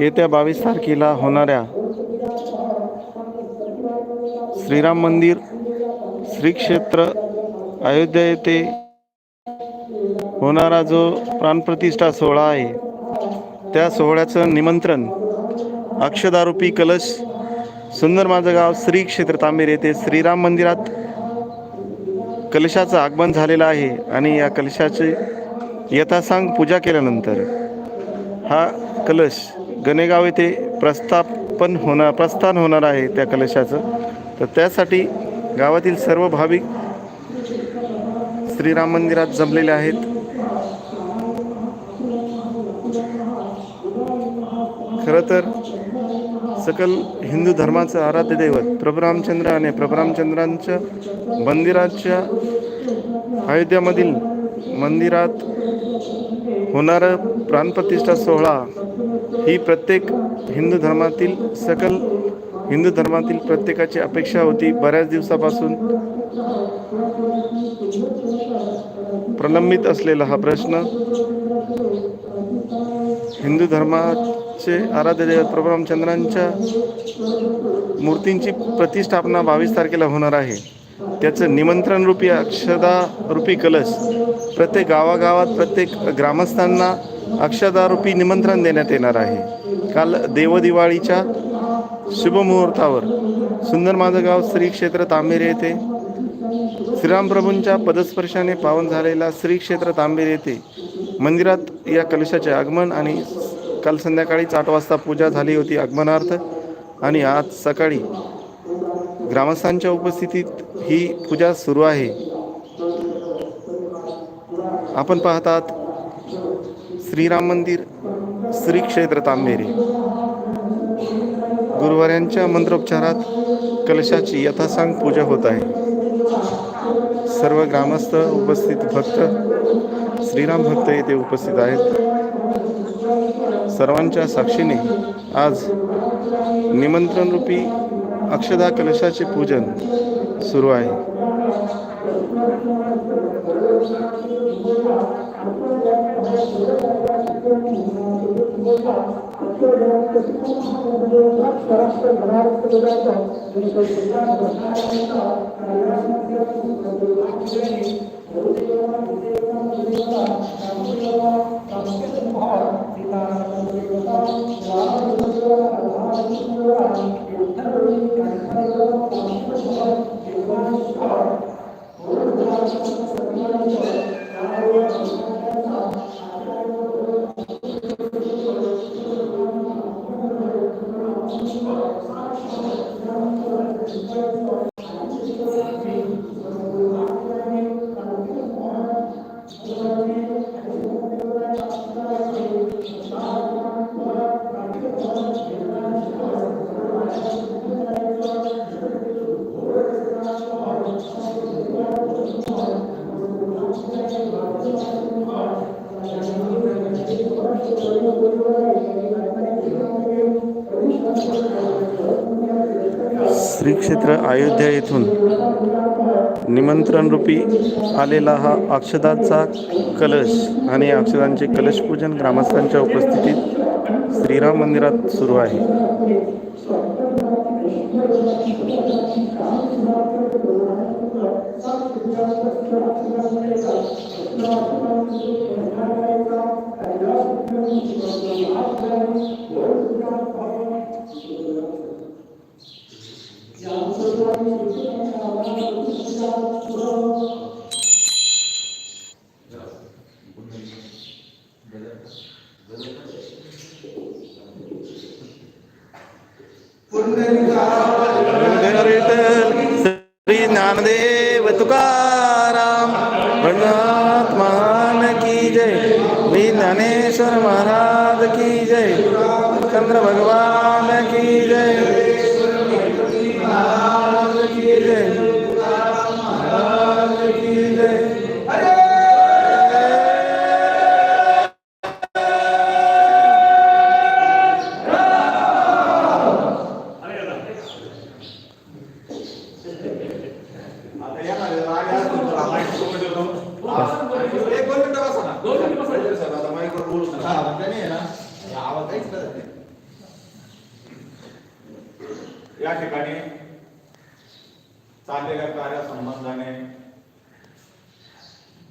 येत्या बावीस तारखेला होणाऱ्या श्रीराम मंदिर श्री क्षेत्र अयोध्या येथे होणारा जो प्राणप्रतिष्ठा सोहळा आहे त्या सोहळ्याचं निमंत्रण अक्षदारूपी कलश सुंदर माझं गाव श्री क्षेत्र तांबेर येथे श्रीराम मंदिरात कलशाचं आगमन झालेलं आहे आणि या कलशाची यथासांग पूजा केल्यानंतर हा कलश गणेगाव येथे प्रस्थापन होणार प्रस्थान होणार आहे त्या कलशाचं. तर त्यासाठी गावातील सर्व भाविक श्रीराम मंदिरात जमलेले आहेत. खरं तर सकल हिंदू धर्माचं आराध्य दैवत प्रभुरामचंद्र आणि प्रभुरामचंद्रांच्या मंदिराच्या अयोध्यामधील मंदिरात होणारा प्राणप्रतिष्ठा सोहळा ही प्रत्येक हिंदू धर्मातील सकल हिंदू धर्मातील प्रत्येकाची अपेक्षा होती. बऱ्याच दिवसापासून प्रलंबित असलेला हा प्रश्न हिंदू धर्माचे आराध्य दैवत प्रभू रामचंद्रांच्या मूर्तींची प्रतिष्ठापना बावीस तारखेला होणार आहे. त्याचं निमंत्रण रूपी अक्षदा रूपी कलश प्रत्येक गावागावात प्रत्येक ग्रामस्थांना अक्षदारूपी निमंत्रण देण्यात येणार आहे. काल देवदिवाळीच्या शुभमुहूर्तावर सुंदर माझं गाव श्री क्षेत्र तांबेरे येथे श्रीरामप्रभूंच्या पदस्पर्शाने पावन झालेला श्री क्षेत्र तांबेर येथे मंदिरात या कलशाचे आगमन आणि काल संध्याकाळीच आठ वाजता पूजा झाली होती आगमनार्थ आणि आज सकाळी ग्रामस्थांच्या उपस्थितीत ही पूजा सुरू आहे. आपण पाहतात श्रीराम मंदिर श्री क्षेत्र तांबेरे. गुरुवाऱ्यांच्या मंत्रोपचारात कलशाची यथासांग पूजा होत आहे. सर्व ग्रामस्थ उपस्थित भक्त श्रीराम भक्त येथे उपस्थित आहेत. सर्वांच्या साक्षीने आज निमंत्रण रूपी अक्षदा कलशाचे पूजन सुरू आहे. してご覧くだと、よりとして皆さんと参加した、よろしくお願いしますという感じで、ご自由な、ご自由な、ご自由な、ご自由な、助けてもらう、みんな、ご自由な、ご自由な、ご自由な、ご自由な、Thank you. श्री अयोध्या येथून निमंत्रणरूपी आलेला हा अक्षदांचा कलश आणि अक्षदांचे कलशपूजन ग्रामस्थांच्या उपस्थितीत श्रीराम मंदिरात सुरू आहे.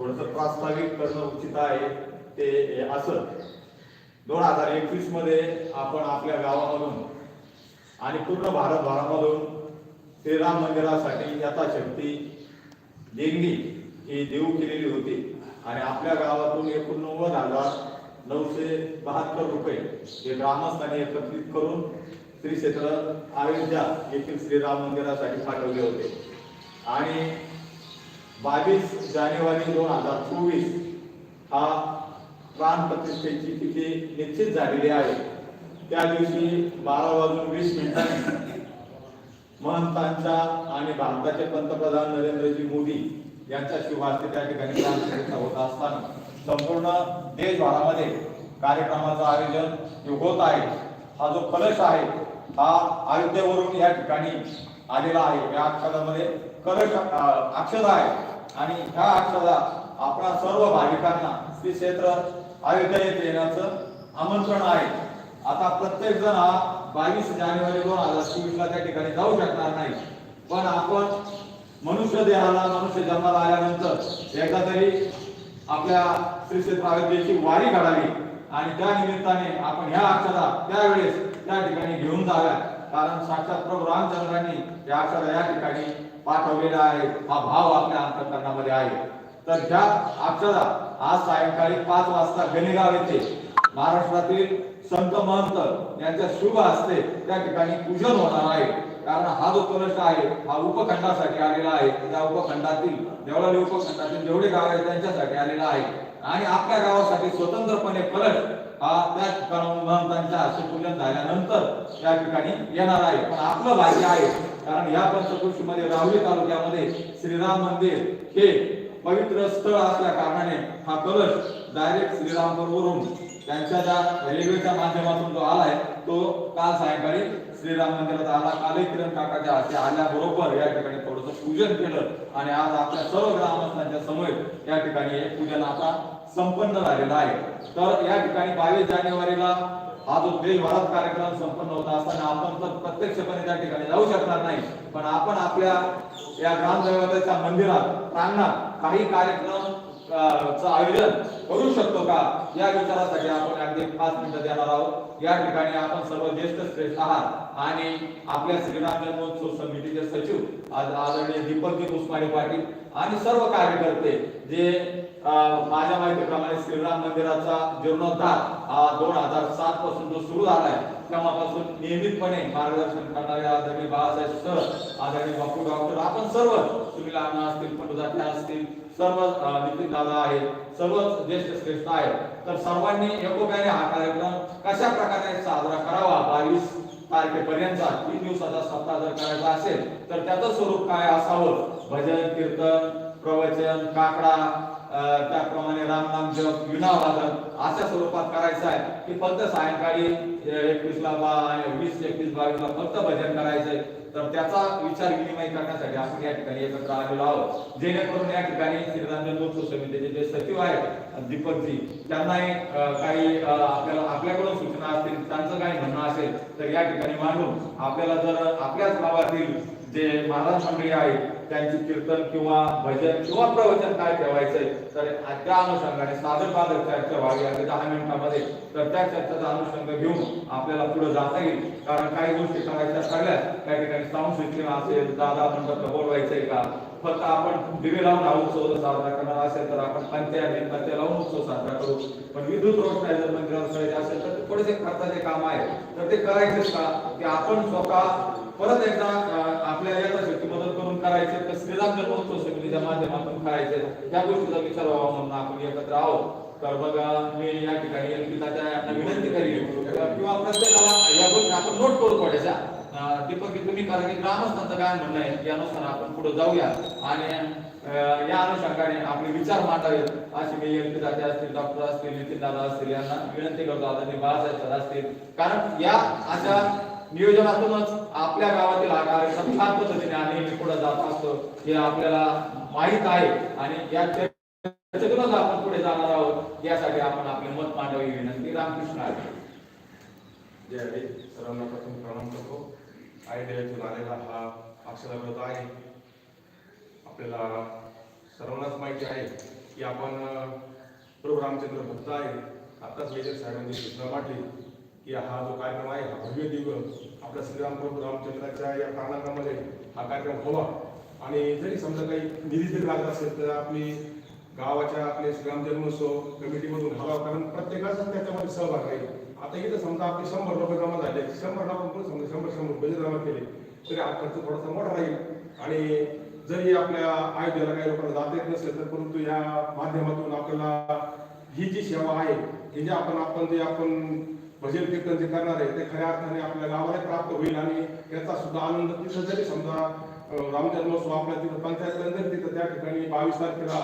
थोडस प्रास्ताविक करणं उचित आहे. ते असं. दोन हजार एकवीसमध्ये आपण आपल्या गावामधून आणि पूर्ण भारतभरामधून श्रीराम मंदिरासाठी यथाशक्ती देणगी ही देऊ केलेली होती. आणि आपल्या गावातून एकोणनव्वद हजार नऊशे बहात्तर रुपये हे ग्रामस्थांनी एकत्रित करून श्री क्षेत्र अयोध्या येथील श्रीराम मंदिरासाठी पाठवले होते. आणि बावीस जानेवारी दोन हजार चोवीस हा प्राण प्रतिष्ठेची तिथी निश्चित झालेली आहे. त्या दिवशी बारा वाजून वीस मिनिटांनी महंतांच्या आणि भारताचे पंतप्रधान नरेंद्रजी मोदी यांच्या शुभार्थ त्या ठिकाणी होत असताना संपूर्ण देशभरामध्ये कार्यक्रमाचं आयोजन होत आहे हा जो कलश आहे हा अयोध्येवरून या ठिकाणी आलेला आहे. या अक्षरामध्ये कलश अक्षर आहे. आणि ह्या अक्षरा आपणा सर्व भाविकांना श्री क्षेत्र अयोध्या येथे येण्याचं आमंत्रण आहे. आता प्रत्येक जण हा बावीस जानेवारी दोन हजार चोवीस ला त्या ठिकाणी जाऊ शकणार नाही. पण आपण मनुष्य देहाला मनुष्य जन्माला आल्यानंतर एकदा तरी आपल्या श्री क्षेत्र अयोध्येची वारी घडावी. आणि त्या निमित्ताने आपण ह्या अक्षरा त्यावेळेस त्या ठिकाणी घेऊन जाव्या कारण साक्षात प्रभू रामचंद्रांनी या अक्षरा या ठिकाणी पाठवलेला आहे. हा भाव आपल्या अंतकरणामध्ये आहे. तर ह्या अक्षरा आज सायंकाळी पाच वाजता गणेगाव येथे महाराष्ट्रातील संत महंत यांच्या शुभ असते त्या ठिकाणी पूजन होणार आहे. कारण हा जो कलश आहे हा उपखंडासाठी आलेला आहे. त्या उपखंडातील देवळाली उपखंडातील जेवढे गाव आहेत त्यांच्यासाठी आलेला आहे. आणि आपल्या गावासाठी स्वतंत्रपणे कलश हा त्या ठिकाणाहून महंतांच्या हस्ते पूजन झाल्यानंतर त्या ठिकाणी येणार आहे. पण आपलं भाग्य आहे कारण या पंचकृषीमध्ये राहुरी तालुक्यामध्ये श्रीराम मंदिर हे पवित्र स्थळ असल्या कारणाने हा कलश डायरेक्ट श्रीरामपूरवरून त्यांच्या ज्या रेल्वेच्या माध्यमातून जो आलाय तो काल सायंकाळी श्रीराम मंदिरात आला. कालही किरण काकाच्या हाती आल्याबरोबर या ठिकाणी थोडस पूजन केलं आणि आज आपल्या सर्व ग्रामस्थांच्या समोर या ठिकाणी हे पूजन आता संपन्न झालेलं आहे. तर या ठिकाणी बावीस जानेवारीला हा जो देशभरात कार्यक्रम संपन्न होता असताना आपण तर प्रत्यक्षपणे त्या ठिकाणी जाऊ शकणार नाही. पण आपण आपल्या या ग्रामदैवताच्या मंदिरात प्रांगणात काही कार्यक्रम आयोजन करू शकतो का? या विचारासाठी आपण अगदी पाच मिनिटं देणार आहोत. या ठिकाणी आपण सर्व ज्येष्ठ श्रेष्ठ आहात आणि आपल्या श्रीराम जन्मोत्सव समितीचे सचिव आदरणीय दीपकजी उस्मानी पाटील आणि सर्व कार्यकर्ते जे माझ्या माहितीप्रमाणे श्रीराम मंदिराचा जीर्णोद्धार हा दोन हजार सात पासून जो सुरू झाला आहे तेव्हापासून नियमितपणे मार्गदर्शन करणारे आदरणीय बाळासाहेब सर आदरणीय बापू डॉक्टर आपण सर्व सुनील अण्णा असतील पंडुजात्या असतील सर्व नितीन दादा आहेत सर्वच ज्येष्ठ श्रेष्ठ आहेत. तर सर्वांनी एकोप्याने हा कार्यक्रम कशा प्रकारे साजरा करावा बावीस तारखेपर्यंतचा तीन दिवसाचा सप्ताह जर करायचा असेल तर त्याचं स्वरूप काय असावं? भजन कीर्तन प्रवचन काकडा त्याप्रमाणे रामनाम जप विना वादन अशा स्वरूपात करायचं आहे की फक्त सायंकाळी एकवीसला बा वीस एकवीस बावीस ला फक्त भजन करायचंय. तर त्याचा विचार विनिमय करण्यासाठी आपण या ठिकाणी एकत्र आलेलो आहोत. जेणेकरून या ठिकाणी श्रीराम लोकसभा समितीचे जे सचिव आहेत दीपकजी त्यांनाही काही आपल्याला आपल्याकडून सूचना असतील त्यांचं काही म्हणणं असेल तर या ठिकाणी मांडून आपल्याला जर आपल्याच गावातील जे महाराज मंडळी आहेत त्यांची कीर्तन किंवा भजन किंवा प्रवचन काय ठेवायचंय तर त्या अनुषंगाने साधक बाधक चर्चा व्हावी अगदी दहा मिनिटांमध्ये तर त्या चर्चेचा अनुषंग घेऊन आपल्याला पुढे जाता येईल. कारण काही गोष्टी करायच्या ठरल्या त्या ठिकाणी साऊंड सिस्टीम असेल दादा मंडप बोलवायचंय का? फक्त आपण दिवे लावून हा उत्सव साजरा करणार असेल तर आपण पंत्या पंत्या लावून उत्सव साजरा करू. पण विद्युत रोषणाई जर मंदिरावर करायची असेल तर थोडेसे खर्चाचे काम आहे. तर ते करायचेच का? की आपण स्वतः परत एकदा आपल्या यथाशक्ती मदत करून करायचे तर श्रीराम जन्मोत्सव समितीच्या माध्यमातून करायचे. त्या गोष्टीचा विचार व्हावा म्हणून आपण एकत्र आहोत. तर बघा मी या ठिकाणी विनंती करीन. किंवा प्रत्येकाला या गोष्टी आपण नोट करू थोड्याशा. दीपक तुम्ही करा की ग्रामस्थांचं काय म्हणणं आहे यानुसार आपण पुढे जाऊया. आणि या अनुषंगाने आपले विचार मांडावेत अशी मी एलपिताचे असतील डॉक्टर असतील नितीन दादा असतील यांना विनंती करतो आता बाळासाहेब सर असतील. कारण या अशा नियोजनातूनच आपल्या गावातील हा कार्यक्रम छान पद्धतीने आणि पुढे जात असतो. हे आपल्याला माहीत आहे आणि या चर्चेतूनच आपण पुढे जाणार आहोत. यासाठी आपण आपले मत मांडावी विनंती. रामकृष्ण आहे. जय हरी. सर्वांना प्रथम प्रणाम करतो. आयडियातून आलेला हा अक्षरव्रत आहे. आपल्याला सर्वांनाच माहिती आहे की आपण प्रभू रामचंद्र भक्त आहे. आत्ताच मेजर साहेबांनी सूचना मांडली की हा जो कार्यक्रम आहे हा भव्य दिव्य आपल्या श्रीराम प्रभू रामचंद्राच्या या प्रांगणामध्ये हा कार्यक्रम व्हावा. आणि जरी समजा काही निधी जरी लागत असेल तर आपली गावाच्या आपले श्रीराम जन्मोत्सव कमिटीमधून हवा कारण प्रत्येकाचा त्याच्यामध्ये सहभाग आहे. आता इथं समजा आपले शंभर रुपये जमा झाले शंभर आपण पण समजा शंभर शंभर रुपये जमा केले तरी हा खर्च थोडासा मोठा राहील. आणि जरी आपल्या आयोध्याला काही लोकांना जाता येत नसेल तर परंतु या माध्यमातून आपल्याला ही जी सेवा आहे ही जे आपण आपण जे आपण भजन कीर्तन जे करणार आहे ते खऱ्या अर्थाने आपल्या गावाला प्राप्त होईल आणि याचा सुद्धा आनंद तिथं जरी समजा अं, राम जन्मोत्सव आपल्या तिथं पंचायत जरी तिथं त्या ठिकाणी बावीस तारखेला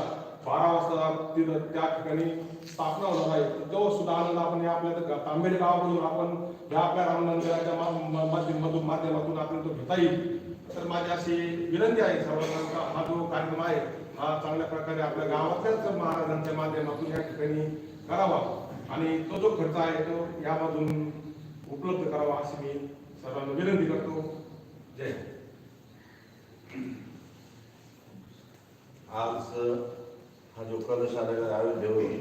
बारा वाजता तिथं त्या ठिकाणी स्थापना होणार आहे. तो सुद्धा आनंद आपण या आपल्या त्या गावामधून आपण या आपल्या राम मंदिराच्या माध्यमातून माध्यमातून आपण तो घेता येईल. तर माझी अशी विनंती आहे सर्वांना हा जो कार्यक्रम आहे हा चांगल्या प्रकारे आपल्या गावातल्याच महाराजांच्या माध्यमातून या ठिकाणी करावा. आणि तो जो खर्च आहे तो यामधून उपलब्ध करावा अशी मी सर्वांना विनंती करतो. जय आज हा जो कलश आलेला आहे अयोध्येवरून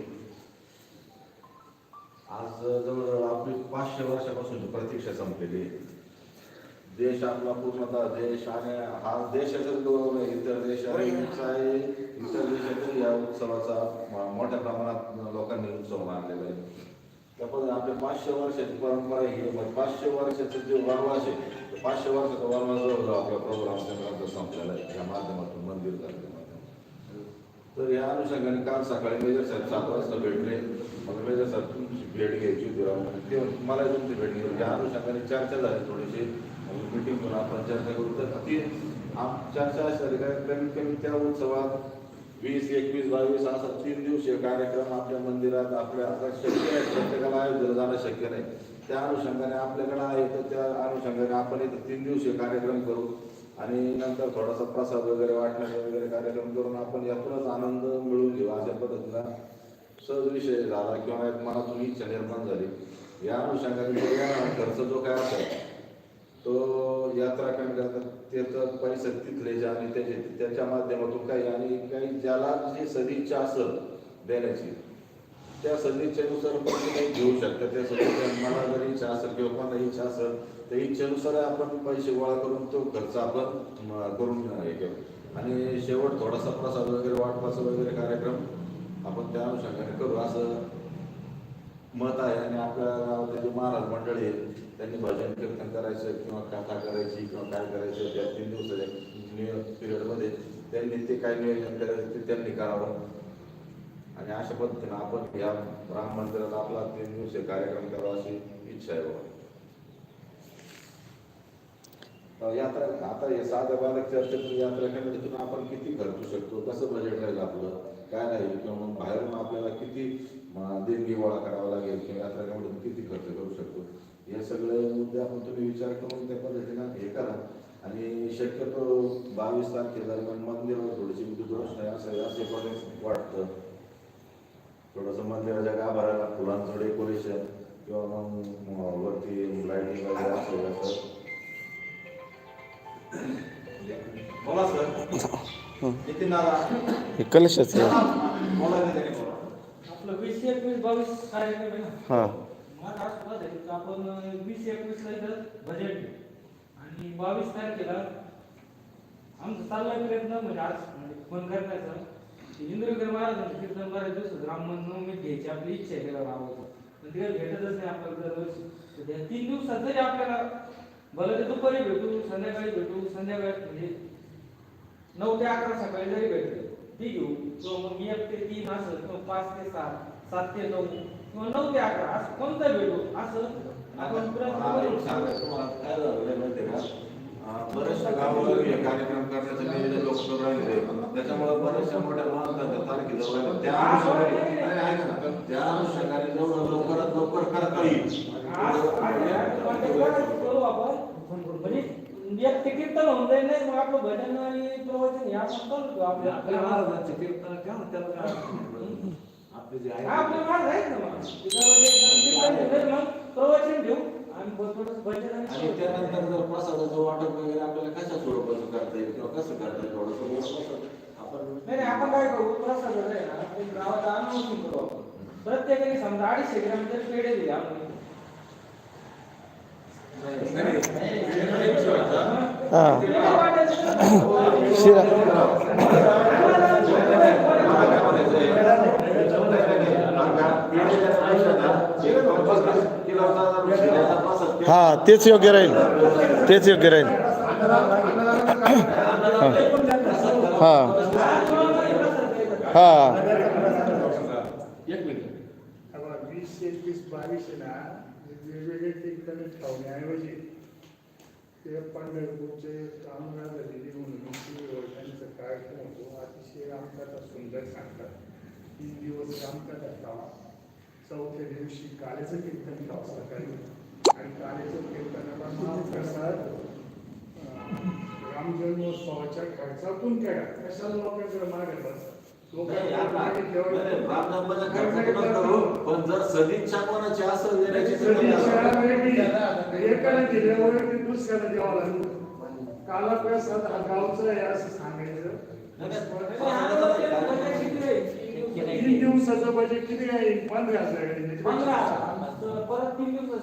आज जवळ आपली पाचशे वर्षापासून प्रतीक्षा संपलेली आहे. देश आपला पूर्णतः देश आणि हा देशातील गौरव आहे इतर देशाचा आहे. इतर देशातही या उत्सवाचा मोठ्या प्रमाणात लोकांनी उत्सव मानलेला आहे. त्या आपल्या पाचशे वर्षाची परंपरा ही पाचशे वर्षाचं जे वनवास आहे ते पाचशे वर्षाचा वनवास जवळ आपल्या प्रोग्राम संपलेला आहे. या तर या अनुषंगाने काल सकाळी मेजर साहेब सात वाजता भेटले. मग मेजर साहेब तुमची भेट घ्यायची होती ते मला तुमची भेट घ्यायची या अनुषंगाने चर्चा झाली थोडीशी. मिटिंग करून आपण चर्चा करू. तर ती आम- चर्चा अशी झाली कारण कमीत कमी त्या उत्सवात वीस एकवीस बावीस असा तीन दिवसीय कार्यक्रम आपल्या मंदिरात आपल्या आता शक्य नाही प्रत्येकाला आयोजन जाणं शक्य नाही. त्या अनुषंगाने आपल्याकडे आहे. तर त्या अनुषंगाने आपण इथं तीन दिवसीय कार्यक्रम करू. आणि नंतर थोडासा प्रसाद वगैरे वाटण्याचा वगैरे कार्यक्रम करून आपण यातूनच आनंद मिळून घेऊ अशा पद्धतीला सहज विषय झाला किंवा एक मनातून इच्छा निर्माण झाली. या अनुषंगाने खर्च जो काय असेल तो यात्रा कमी करतात त्याचं पैसे तिथले जे आणि त्याचे त्याच्या माध्यमातून काही आणि काही ज्याला जी सदिच्छा असेल देण्याची त्या संधीच्यानुसार पण काही घेऊ शकतात त्या संधीच्या मला जरी इच्छा असेल किंवा कोणाला इच्छा असेल त्या इच्छेनुसार आपण पैसे गोळा करून तो खर्च आपण करून हे करू आणि शेवट थोडासा प्रसाद वगैरे वाटपाचा वगैरे कार्यक्रम आपण त्या अनुषंगाने करू. असं मत आहे आणि आपल्या गावातले जे महाराज मंडळी आहेत त्यांनी भजन कीर्तन करायचं किंवा कथा करायची किंवा काय करायचं त्या तीन दिवसाच्या पिरियडमध्ये त्यांनी ते काय नियोजन करायचं ते त्यांनी करावं. आणि अशा पद्धतीने आपण या राम मंदिरात आपला तीन दिवसीय कार्यक्रम करावा अशी इच्छा आहे बाबा यात्रा आता हे साध्या बालक चर्चेतून यात्रा कमिटीतून आपण किती खर्चू शकतो कसं बजेट राहील आपलं काय राहील किंवा मग बाहेरून आपल्याला किती देणगी गोळा करावा लागेल किंवा यात्रा कमिटीतून किती खर्च करू शकतो हे सगळे मुद्दे आपण तुम्ही विचार करून त्या पद्धतीनं हे करा. आणि शक्यतो बावीस तारखेदरम्यान मंदिरावर थोडीशी दुर्दृष्ट असं असे पण वाटतं. थोडंसं मंदिराच्या गाभाऱ्याला फुलांचं डेकोरेशन किंवा मग वरती लाईटिंग वगैरे असं असं. बोला सर हे कलशाचं बोला आपलं वीस एकवीस बावीस हां. आपण वीस एकवीसला इथं बजेट आणि बावीस तारखेला आमचं चाललाय प्रयत्न म्हणजे आज. म्हणजे फोन करण्याचा की इंद्रकर महाराजांचं कीर्तन बऱ्याच दिवसात रामनवमीत घ्यायची आपली इच्छा आहे गावाचं पण ते काही भेटतच नाही आपल्याला दरवर्षी तर त्या तीन दिवसात जरी आपल्याला भलं ते दुपारी भेटू संध्याकाळी भेटू संध्याकाळी म्हणजे नऊ ते अकरा सकाळी जरी भेटले ती घेऊ. किंवा मग एक ते तीन असं किंवा पाच ते सात सात ते नऊ किंवा नऊ ते अकरा असं कोणतं भेटू असं आपण काय झालं माहितीये का? अं, बऱ्याचशा गावावर हे कार्यक्रम करण्याचं नियोजन लोक करून राहिले त्याच्यामुळे बऱ्याचशा मोठ्या महत्त्वाच्या तारखे जवळ आल्या. त्या अनुषंगाने नाही, ऐका ना, त्या अनुषंगाने जेवढं लवकरात लवकर करता येईल. आहे म्हणजे एक ते कीर्तन होऊन जाईल नाही मग आपलं भजन आणि प्रवचन आपल्या आपल्या महाराजांचे कीर्तन त्याला? काय आपले जे हा, आपले महाराज आहेत ना मग. तिथं म्हणजे एकदम कीर्तन घेऊन मग प्रवचन घेऊ आणि त्यानंतर जर प्रसादाचं वाटप वगैरे आपल्याला कशा स्वरूपाचं करता येईल किंवा कसं करता येईल थोडंसं. आपण आपण काय करू प्रसाद आहे ना गावात अनाउन्सिंग करू आपण प्रत्येकाने समजा अडीचशे ग्राम तरी पेढे दिले आपण हां. शिरा हा तेच योग्य राहील. तेच योग्य राहील. हा. हा. एक मिनिट. आता वीस एकवीस बावीस आहे ना वेगवेगळे ठिकाणी ठेवण्याऐवजी ते पंढरपूरचे कामगार झालेली कार्यक्रम होतो. अतिशय सुंदर सांगतात. तीन दिवस ठेवा चौथ्या दिवशी कालेचं कीर्तन ठेवा सकाळी. आणि कालेचं कीर्तनाला महाप्रसाद अं, रामजन्मोत्सवाच्या खर्चातून करा कशाला लोकांकडे करू पण जर सदिच्छा कोणाची असेल. एकाला दिल्यावर ते दुसऱ्याला द्यावं लागतं काला प्रसाद हा गावचा आहे असं सांगायचं. किती? तीन दिवसाचं बजेट किती आहे पंधरा हजार. पंधरा. परत तीन दिवस